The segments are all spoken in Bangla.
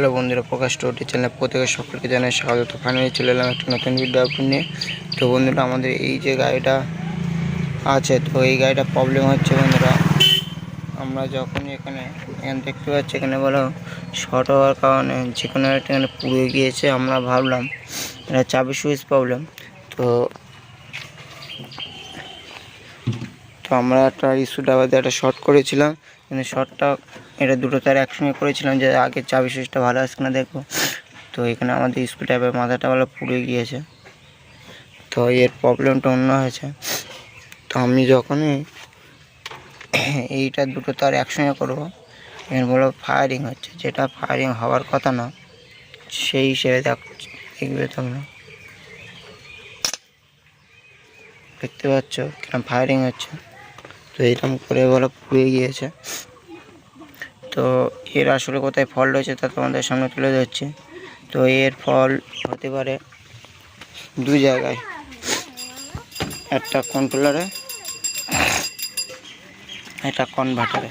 হ্যালো বন্ধুরা, প্রকাশ টোটি চ্যানেল প্রত্যেকে সকলকে জানাই স্বাগত। ফাইনালি চলে এলাম একটা নতুন ভিডিও আপলোড নিয়ে। তো বন্ধুরা, আমাদের এই যে গাড়িটা আছে, তো এই গাড়িটা প্রবলেম হচ্ছে বন্ধুরা। আমরা যখনই এখানে এখানে দেখতে পাচ্ছি, এখানে বলো শর্ট হওয়ার কারণে যে কোনো একটা এখানে পুড়ে গিয়েছে, আমরা ভাবলাম এটা চাবি সুইচ প্রবলেম তো তো আমরা একটা ইস্যু ডাবাতে একটা শর্ট করেছিলাম। কিন্তু শর্টটা এটা দুটো তার একসঙ্গে করেছিলাম যে আগে চাবি সুইচটা ভালো আসছে না দেখব। তো এখানে আমাদের স্ক্রু ড্রাইভার মাথাটা ভালো পুড়ে গিয়েছে। তো এর প্রবলেমটা অন্য হয়েছে। তো আমি যখনই এইটা দুটো তার একসঙ্গে করব, এর বলো ফায়ারিং হচ্ছে। যেটা ফায়ারিং হওয়ার কথা না, সেই হিসেবে দেখ দেখবে তোমরা। দেখতে পাচ্ছ কিরম ফায়ারিং হচ্ছে। তো এরকম করে বলো পুড়ে গিয়েছে। তো এর আসলে কোথায় ফল্ট রয়েছে তা তোমাদের সামনে তুলে ধরছে। তো এর ফল হতে পারে দু জায়গায়। একটা কন্ট্রোলারে একটা কনভার্টারে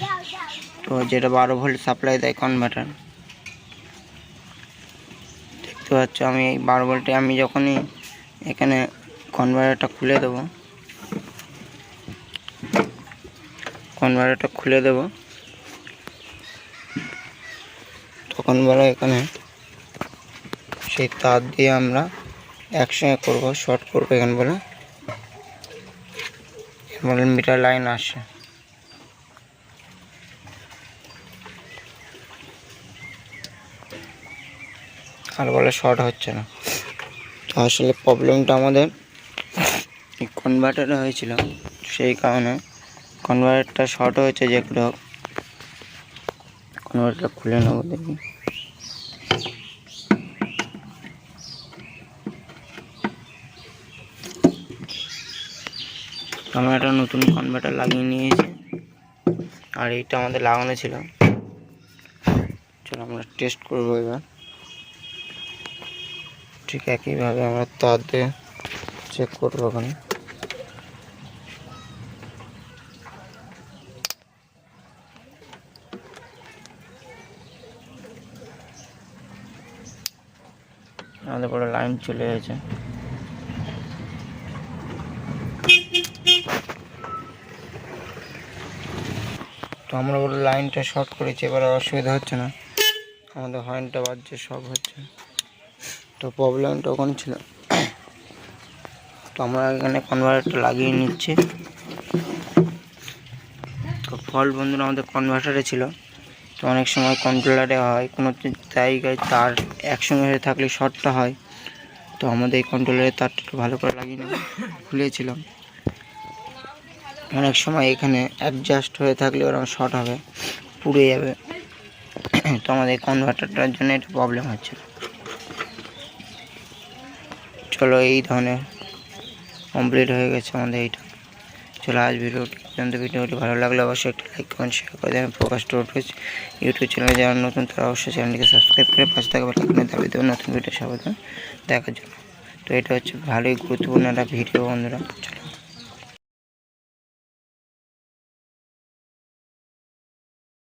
তো যেটা বারো ভোল্ট সাপ্লাই দেয় কনভার্টার দেখতে পাচ্ছ আমি এই বারো ভোল্টে আমি যখনই এখানে কনভার্টারটা খুলে দেবো কনভার্টারটা খুলে দেবো তখন বলো এখানে সেই তার দিয়ে আমরা একসঙ্গে করব শর্ট করব এখানে বলে। মিটার লাইন আসে। আর বলে শর্ট হচ্ছে না। তো আসলে প্রবলেমটা আমাদের কনভার্টারে হয়েছিল। সেই কারণে কনভার্টারটা শর্ট হয়েছে যে একটু কনভার্টারটা খুলে নেব দেখি। আমরা একটা নতুন কনভার্টার লাগিয়ে নিয়েছি। আর এইটা আমাদের লাগানো ছিল। চলো আমরা টেস্ট করব এবার। ঠিক একইভাবে আমরা তার দিয়ে চেক করব ওখানে। আমাদের পুরো লাইন চলে গেছে। তো আমরা বলে লাইনটা শর্ট করেছি, এবার অসুবিধা হচ্ছে না। আমাদের হর্নটা বাজছে সব হচ্ছে। তো প্রবলেমটা ওখানে ছিল। তো আমরা এখানে কনভার্টারটা লাগিয়ে নিচ্ছি। তো ফল বন্ধুরা আমাদের কনভার্টারে ছিল। তো অনেক সময় কন্ট্রোলারে হয়, কোনো জায়গায় তার একসঙ্গে হয়ে থাকলে শর্টটা হয়। তো আমাদের এই কন্ট্রোলারে তারটা ভালো করে লাগিয়ে নেব খুলেছিলাম। অনেক সময় এখানে অ্যাডজাস্ট হয়ে থাকলে ওরকম শর্ট হবে, পুড়ে যাবে। তো আমাদের কনভার্টারটার জন্য এটা প্রবলেম হচ্ছে। চলো এই ধরনের কমপ্লিট হয়ে গেছে আমাদের এইটা। চলো আজ ভিডিওটি পর্যন্ত, ভিডিওটি ভালো লাগলে অবশ্যই একটা লাইক কমেন্ট শেয়ার করে দেবেন। প্রকাশ টোটস ইউটিউব চ্যানেলে যারা নতুন, তারা অবশ্যই চ্যানেলটিকে সাবস্ক্রাইব করে পাশে থাকা বেলাইকনে দাবি দেবেন নতুন ভিডিও সাবধান দেখার জন্য। তো এটা হচ্ছে ভালোই গুরুত্বপূর্ণ একটা ভিডিও বন্ধুরা।